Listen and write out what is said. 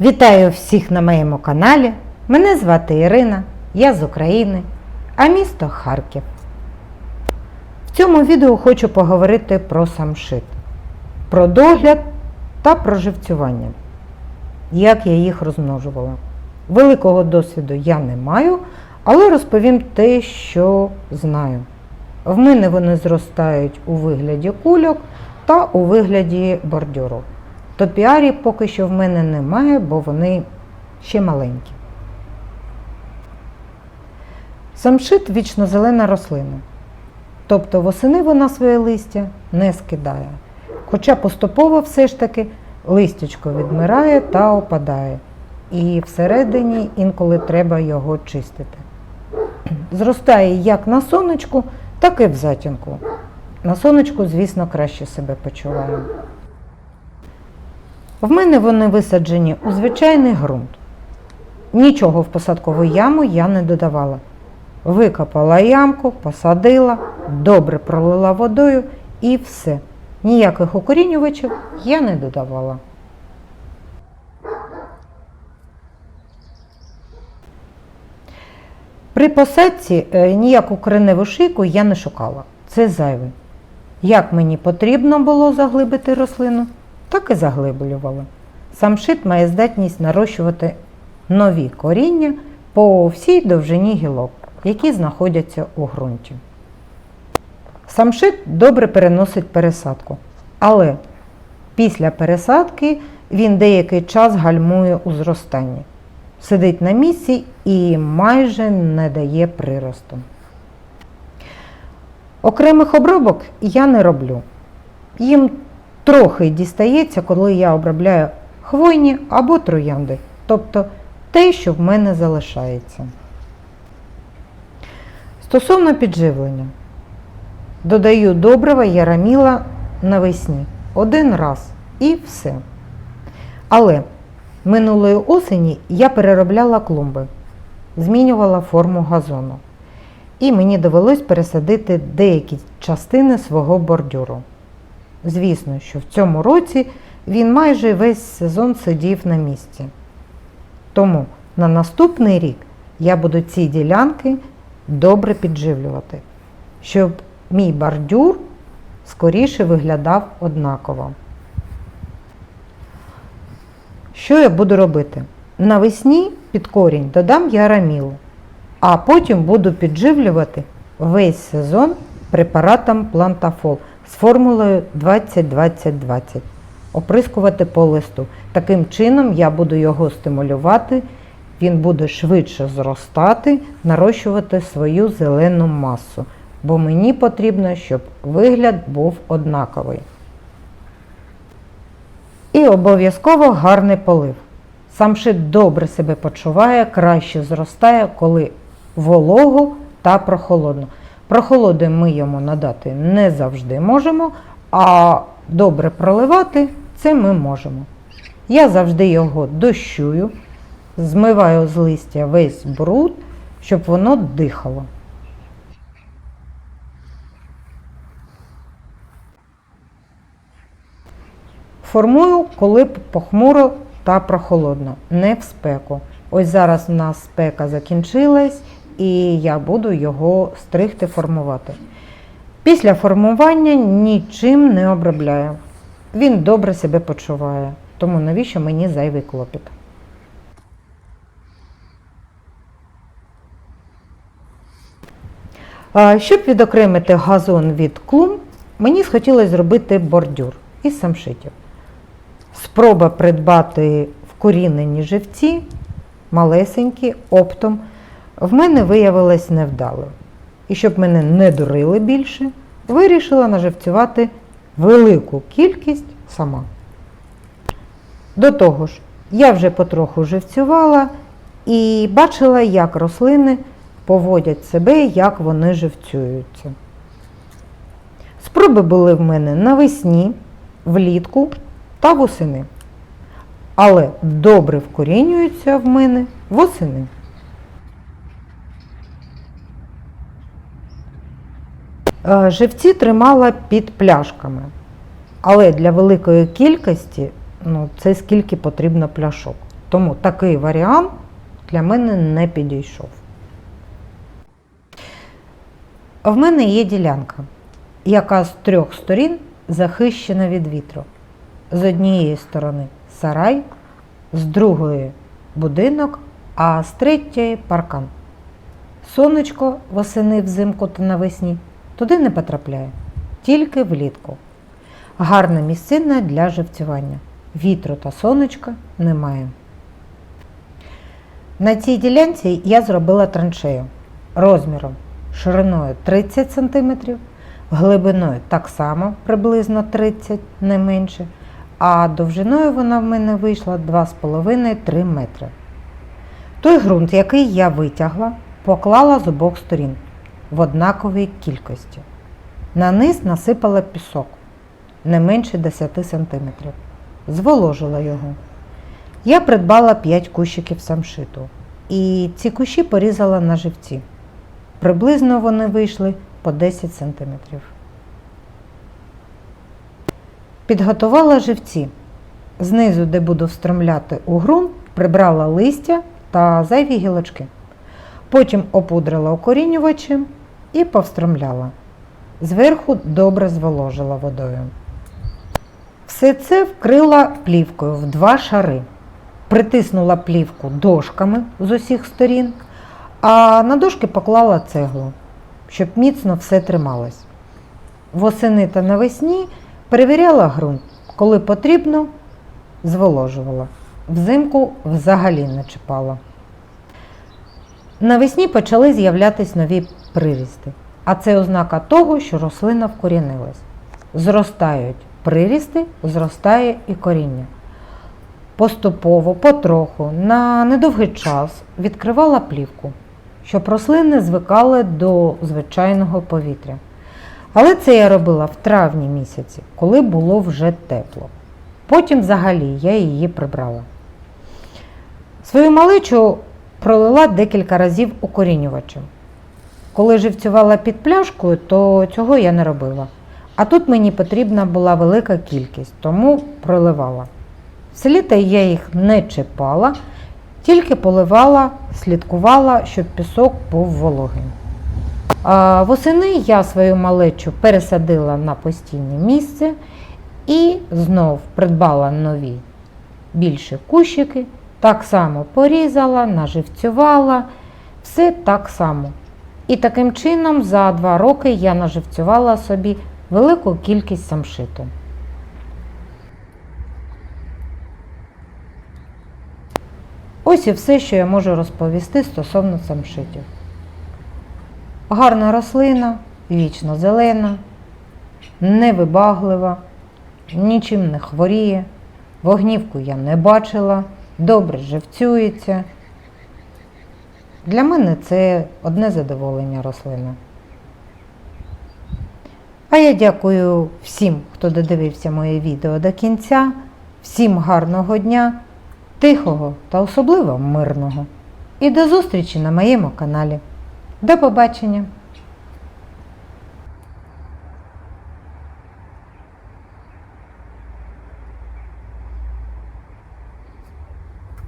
Вітаю всіх на моєму каналі. Мене звати Ірина, я з України, а місто Харків. В цьому відео хочу поговорити про самшит, про догляд та про живцювання. Як я їх розмножувала. Великого досвіду я не маю, але розповім те, що знаю. В мене вони зростають у вигляді кульок та у вигляді бордюру. Топіарі поки що в мене немає, бо вони ще маленькі. Самшит вічно зелена рослина. Тобто восени вона своє листя не скидає. Хоча поступово все ж таки листячко відмирає та опадає. І всередині інколи треба його чистити. Зростає як на сонечку, так і в затінку. На сонечку, звісно, краще себе почуває. В мене вони висаджені у звичайний ґрунт. Нічого в посадкову яму я не додавала. Викопала ямку, посадила, добре пролила водою і все. Ніяких укорінювачів я не додавала. При посадці е, ніяку кореневу шийку я не шукала. Це зайве. Як мені потрібно було заглибити рослину, так і заглиблювала. Самшит має здатність нарощувати нові коріння по всій довжині гілок, які знаходяться у ґрунті. Самшит добре переносить пересадку, але після пересадки він деякий час гальмує у зростанні, сидить на місці і майже не дає приросту. Окремих обробок я не роблю. Їм трохи дістається, коли я обробляю хвойні або троянди, тобто те, що в мене залишається. Стосовно підживлення, додаю добрива яраміла навесні один раз і все. Але минулої осені я переробляла клумби, змінювала форму газону. І мені довелось пересадити деякі частини свого бордюру. Звісно, що в цьому році він майже весь сезон сидів на місці. Тому на наступний рік я буду ці ділянки добре підживлювати, щоб мій бордюр скоріше виглядав однаково. Що я буду робити? Навесні під корінь додам ярамілу, а потім буду підживлювати весь сезон препаратом Плантафол з формулою 20-20-20. Оприскувати по листу. Таким чином я буду його стимулювати, він буде швидше зростати, нарощувати свою зелену масу. Бо мені потрібно, щоб вигляд був однаковий. І обов'язково гарний полив. Самшит добре себе почуває, краще зростає, коли волого та прохолодно. Прохолоди ми йому надати не завжди можемо, а добре проливати це ми можемо. Я завжди його дощую, змиваю з листя весь бруд, щоб воно дихало. Формую, коли похмуро та прохолодно, не в спеку. Ось зараз в нас спека закінчилась і я буду його стригти формувати. Після формування нічим не обробляю. Він добре себе почуває, тому навіщо мені зайвий клопіт. Щоб відокремити газон від клумб, мені схотілося зробити бордюр із самшитів. Спроба придбати вкорінені живці, малесенькі, оптом, в мене виявилась невдалою. І щоб мене не дурили більше, вирішила наживцювати велику кількість сама. До того ж, я вже потроху живцювала і бачила, як рослини поводять себе, як вони живцюються. Спроби були в мене навесні, влітку та восени. Але добре вкорінюються в мене восени. Живці тримала під пляшками, але для великої кількості ну, це скільки потрібно пляшок. Тому такий варіант для мене не підійшов. В мене є ділянка, яка з трьох сторін захищена від вітру. З однієї сторони сарай, з другої будинок, а з третьої паркан. Сонечко восени взимку та навесні туди не потрапляє, тільки влітку. Гарна місцина для живцювання. Вітру та сонечка немає. На цій ділянці я зробила траншею розміром шириною 30 см, глибиною так само приблизно 30 не менше, а довжиною вона в мене вийшла 2,5-3 метри. Той ґрунт, який я витягла, поклала з обох сторін в однаковій кількості. На низ насипала пісок не менше 10 см. Зволожила його. Я придбала 5 кущиків самшиту. І ці кущі порізала на живці. Приблизно вони вийшли по 10 см. Підготувала живці. Знизу, де буду встромляти у ґрунт, прибрала листя та зайві гілочки. Потім опудрила укорінювачем і повстромляла. Зверху добре зволожила водою. Все це вкрила плівкою в два шари. Притиснула плівку дошками з усіх сторін, а на дошки поклала цеглу, щоб міцно все трималось. Восени та навесні перевіряла ґрунт, коли потрібно, зволожувала. Взимку взагалі не чіпала. Навесні почали з'являтись нові прирісти, а це ознака того, що рослина вкорінилась. Зростають прирісти, зростає і коріння. Поступово, потроху, на недовгий час відкривала плівку, щоб рослини звикали до звичайного повітря. Але це я робила в травні місяці, коли було вже тепло. Потім взагалі я її прибрала. Свою маличу пролила декілька разів укорінювачем. Коли живцювала під пляшкою, то цього я не робила. А тут мені потрібна була велика кількість, тому проливала. Все літо я їх не чіпала, тільки поливала, слідкувала, щоб пісок був вологим. А восени я свою малечу пересадила на постійне місце і знов придбала нові більші кущики, так само порізала, наживцювала, все так само. І таким чином за два роки я наживцювала собі велику кількість самшиту. Ось і все, що я можу розповісти стосовно самшитів. Гарна рослина, вічно зелена, невибаглива, нічим не хворіє, вогнівку я не бачила, добре живцюється. Для мене це одне задоволення рослина. А я дякую всім, хто додивився моє відео до кінця. Всім гарного дня, тихого та особливо мирного. І до зустрічі на моєму каналі. До побачення!